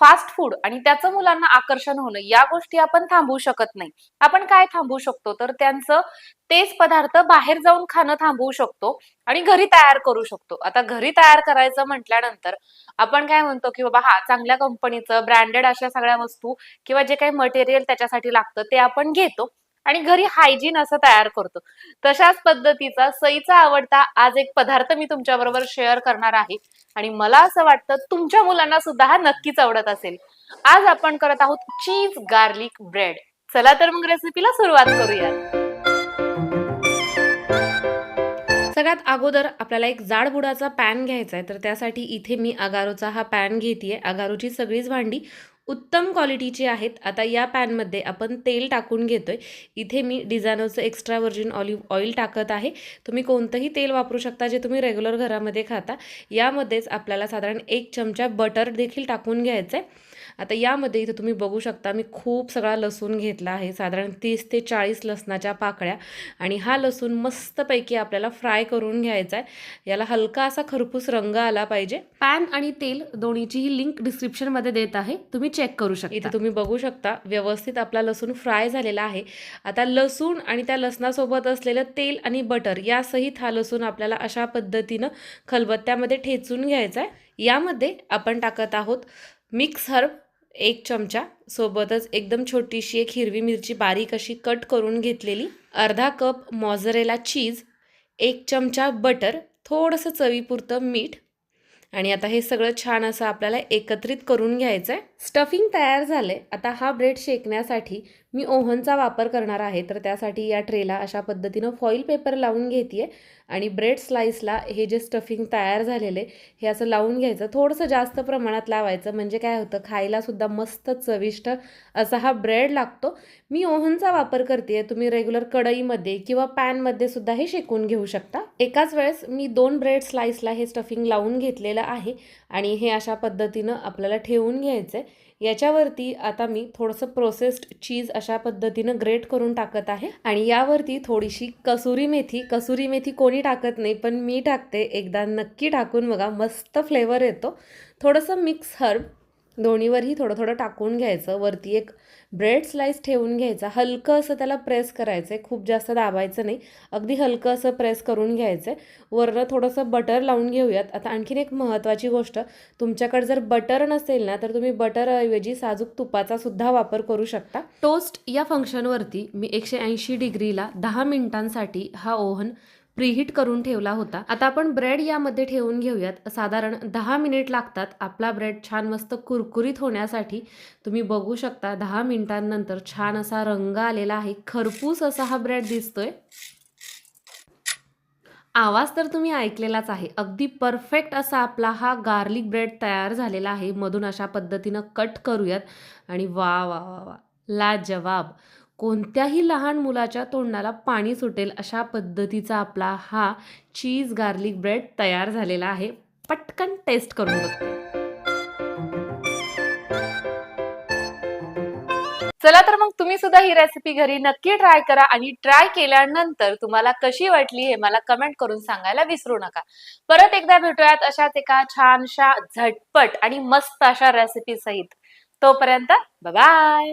Fast food आणि त्याचं मुलांना आकर्षण होणं या गोष्टी आपण थांबवू शकत नाही. आपण काय थांबवू शकतो? तर त्यांचं तेच पदार्थ बाहेर जाऊन खाणं थांबवू शकतो आणि घरी तयार करू शकतो. आता घरी तयार करायचं म्हटल्यानंतर आपण काय म्हणतो की बाबा हा चांगल्या कंपनीचं ब्रँडेड अशा सगळ्या वस्तू किंवा जे काही मटेरियल त्याच्यासाठी लागतं ते आपण घेतो. आणि घरी हायजीन असं तयार करतो. तशाच पद्धतीचा सईचा आवडता आज एक पदार्थ मी तुमच्या बरोबर शेअर करणार आहे. आणि मला असं वाटतं तुमच्या मुलांना सुद्धा हा नक्कीच आवडत असेल. आज आपण करत आहोत चीज गार्लिक ब्रेड चला तर मग रेसिपीला सुरुवात करूया. सगळ्यात अगोदर आपल्याला एक जाड बुडाचा पॅन घ्यायचा आहे. तर त्यासाठी इथे मी अगारोचा हा पॅन घेते अगारोची सगळीच भांडी उत्तम क्वालिटीची आहेत. आता या पॅनमध्ये आपण तेल टाकून घेतो आहे इथे मी डिझायनरचं एक्स्ट्रा व्हर्जिन ऑलिव्ह ऑइल टाकत आहे. तुम्ही कोणतंही तेल वापरू शकता जे तुम्ही रेग्युलर घरामध्ये खाता. यामध्येच आपल्याला साधारण एक चमचा बटर देखील टाकून घ्यायचं आहे आता यामध्ये इथं तुम्ही बघू शकता मी खूप सगळा लसूण घेतला आहे. साधारण तीस ते चाळीस लसणाच्या पाकळ्या. आणि हा लसूण मस्तपैकी आपल्याला फ्राय करून घ्यायचा आहे याला हलका असा खरपूस रंग आला पाहिजे. पॅन आणि तेल दोन्हीचीही लिंक डिस्क्रिप्शनमध्ये देत आहे. तुम्ही चेक करू शकता. इथे तुम्ही बघू शकता व्यवस्थित आपला लसूण फ्राय झालेला आहे. आता लसूण आणि त्या लसणासोबत असलेलं तेल आणि बटर यासहित हा लसूण आपल्याला अशा पद्धतीनं खलबत्त्यामध्ये ठेचून घ्यायचा आहे. यामध्ये आपण टाकत आहोत मिक्स हर्ब एक चमचा सोबतच एकदम छोटीशी एक हिरवी मिरची बारीक अशी कट करून घेतलेली अर्धा कप मॉझरेला चीज एक चमचा बटर थोडंसं चवीपुरतं मीठ आणि आता हे सगळं छान असं आपल्याला एकत्रित करून घ्यायचं आहे स्टफिंग तयार झाले आता हा ब्रेड शेकण्यासाठी मी ओव्हनचा वापर करणार आहे तर त्यासाठी या ट्रेला अशा पद्धतीनं फॉईल पेपर लावून घेते आणि ब्रेड स्लाईसला हे जे स्टफिंग तयार झालेले हे असं लावून घ्यायचं. थोडंसं जास्त प्रमाणात लावायचं म्हणजे काय होतं खायलासुद्धा मस्त चविष्ट असा हा ब्रेड लागतो. मी ओव्हनचा वापर करते तुम्ही रेग्युलर कढईमध्ये किंवा पॅनमध्ये सुद्धा हे शेकून घेऊ शकता. एकाच वेळेस मी दोन ब्रेड स्लाईसला हे स्टफिंग लावून घेतलेलं आहे आणि हे अशा पद्धतीनं आपल्याला ठेवून घ्यायचं आहे याच्यावरती आता मी थोडंसं प्रोसेस्ड चीज अशा पद्धतीनं ग्रेट करून टाकत आहे. आणि यावरती थोडीशी कसुरी मेथी कसुरी मेथी कोणी टाकत नाही पण मी टाकते. एकदा नक्की टाकून बघा मस्त फ्लेवर येतो. थोडंसं मिक्स हर्ब दोन्हीवरही थोडं थोडं टाकून घ्यायचं. वरती एक ब्रेड स्लाईस ठेवून घ्यायचा. हलकं असं त्याला प्रेस करायचं आहे खूप जास्त दाबायचं नाही. अगदी हलकं असं प्रेस करून घ्यायचं आहे वरनं थोडंसं बटर लावून घेऊयात. आता आणखीन एक महत्त्वाची गोष्ट तुमच्याकडे जर बटर नसेल ना तर तुम्ही बटरऐवजी साजूक तुपाचा सुद्धा वापर करू शकता. टोस्ट या फंक्शनवरती मी एकशे ऐंशी डिग्रीला दहा मिनिटांसाठी हा ओव्हन प्रीहीट करून ठेवला होता. आता आपण ब्रेड यामध्ये ठेवून घेऊयात. साधारण दहा मिनिट लागतात. आपला ब्रेड छान मस्त कुरकुरीत होण्यासाठी. तुम्ही बघू शकता दहा मिनिटांनंतर छान असा रंग आलेला आहे. खरपूस असा हा ब्रेड दिसतोय. आवाज तर तुम्ही ऐकलेलाच आहे. अगदी परफेक्ट असा आपला हा गार्लिक ब्रेड तयार झालेला आहे. मधून अशा पद्धतीनं कट करूयात. आणि वा वा वा वा. लाजवाब. कोणत्याही लहान मुलाच्या तोंडाला पाणी सुटेल अशा पद्धतीचा आपला हा चीज गार्लिक ब्रेड तयार झालेला आहे. पटकन टेस्ट करून बघते. चला तर मग तुम्ही सुद्धा ही रेसिपी घरी नक्की ट्राय करा आणि ट्राय केल्यानंतर तुम्हाला कशी वाटली हे मला कमेंट करून सांगायला विसरू नका. परत एकदा भेटूयात अशाच एका छानशा झटपट आणि मस्त अशा रेसिपी सहित. तोपर्यंत बाय